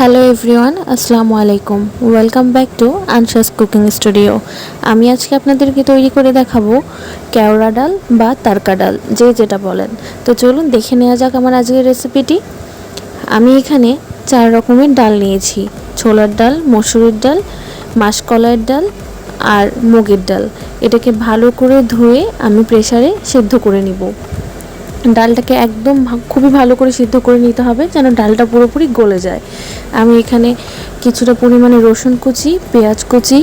Hello everyone আসসালামু আলাইকুম welcome back to আনশাস কুকিং স্টুডিও আমি আজকে আপনাদেরকে তৈরি করে দেখাবো কেওড়া ডাল বা তারকা ডাল, যে যেটা বলেন। তো চলুন দেখে নেওয়া যাক আমার আজকের রেসিপিটি আমি এখানে চার রকমের ডাল নিয়েছি। ছোলার ডাল, মসুরির ডাল, মাসকলাইয়ের ডাল আর মুগের ডাল। এটাকে ভালো করে ধুয়ে আমি প্রেসারে সেদ্ধ করে নিব। ডালটাকে একদম খুবই ভালো করে সিদ্ধ করে নিতে হবে যেন ডালটা পুরোপুরি গলে যায়। আমি এখানে কিছুটা পরিমাণে রসুন কুচি, পেঁয়াজ কুচি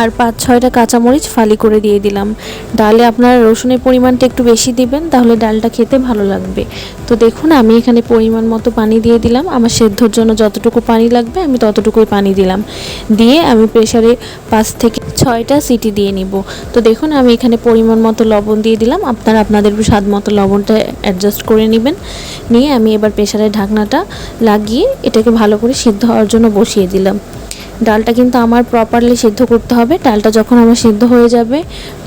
আর পাঁচ, ছয়টা কাঁচামরিচ ফালি করে দিয়ে দিলাম। ডালে আপনারা রসুনের পরিমাণটা একটু বেশি দিবেন, তাহলে ডালটা খেতে ভালো লাগবে। তো দেখুন, আমি এখানে পরিমাণ মতো পানি দিয়ে দিলাম। আমার সেদ্ধর জন্য যতটুকু পানি লাগবে, আমি ততটুকুই পানি দিলাম। দিয়ে আমি প্রেশারে পাঁচ থেকে ছয়টা সিটি দিয়ে নিব। তো দেখুন, আমি এখানে পরিমাণ মতো লবণ দিয়ে দিলাম। আপনারা আপনাদের স্বাদ মতো লবণটা অ্যাডজাস্ট করে নেবেন। নিয়ে আমি এবার প্রেসারের ঢাকনাটা লাগিয়ে এটাকে ভালো করে সিদ্ধ হওয়ার জন্য বসিয়ে দিলাম। ডালটা কিন্তু আমার প্রপারলি সিদ্ধ করতে হবে। ডালটা যখন আমার সিদ্ধ হয়ে যাবে,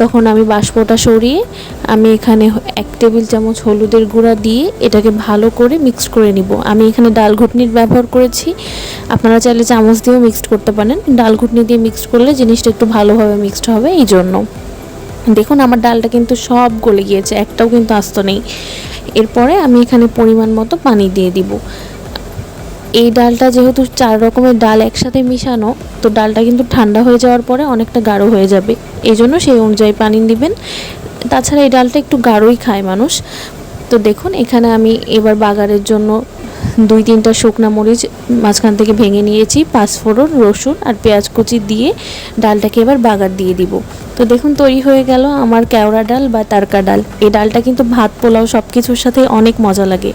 তখন আমি বাষ্পটা সরিয়ে আমি এখানে এক টেবিল চামচ হলুদের গুঁড়া দিয়ে এটাকে ভালো করে মিক্সড করে নিব। আমি এখানে ডাল ঘুটনির ব্যবহার করেছি। আপনারা চাইলে চামচ দিয়েও মিক্সড করতে পারেন। ডাল ঘুটনি দিয়ে মিক্সড করলে জিনিসটা একটু ভালোভাবে মিক্সড হবে এই জন্য। দেখুন, আমার ডালটা কিন্তু সব গলে গিয়েছে, একটাও কিন্তু আস্ত নেই। এরপরে আমি এখানে পরিমাণ মতো পানি দিয়ে দিব। এই ডালটা যেহেতু চার রকমের ডাল একসাথে মিশানো, তো ডালটা কিন্তু ঠান্ডা হয়ে যাওয়ার পরে অনেকটা গাঢ় হয়ে যাবে। এই জন্য সেই অনুযায়ী পানি দিবেন। তাছাড়া এই ডালটা একটু গাঢ়ই খায় মানুষ। তো দেখুন, এখানে আমি এবার বাগারের জন্য দুই তিনটা শুকনো মরিচ মাঝখান থেকে ভেঙে নিয়েছি, পাঁচফোড়ন, রসুন আর পেঁয়াজ কুচি দিয়ে ডালটাকে এবার বাগার দিয়ে দিব। তো দেখুন, তৈরি হয়ে গেল আমার কেওড়া ডাল বা তারকা ডাল। এই ডালটা কিন্তু ভাত পোলাও সব কিছুর সাথে অনেক মজা লাগে।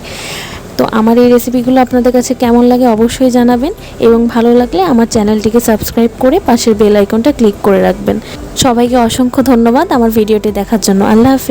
তো আমার এই রেসিপিগুলো আপনাদের কাছে কেমন লাগে অবশ্যই জানাবেন এবং ভালো লাগলে আমার চ্যানেলটিকে সাবস্ক্রাইব করে পাশের বেল আইকনটা ক্লিক করে রাখবেন। সবাইকে অসংখ্য ধন্যবাদ আমার ভিডিওটি দেখার জন্য। আল্লাহ হাফেজ।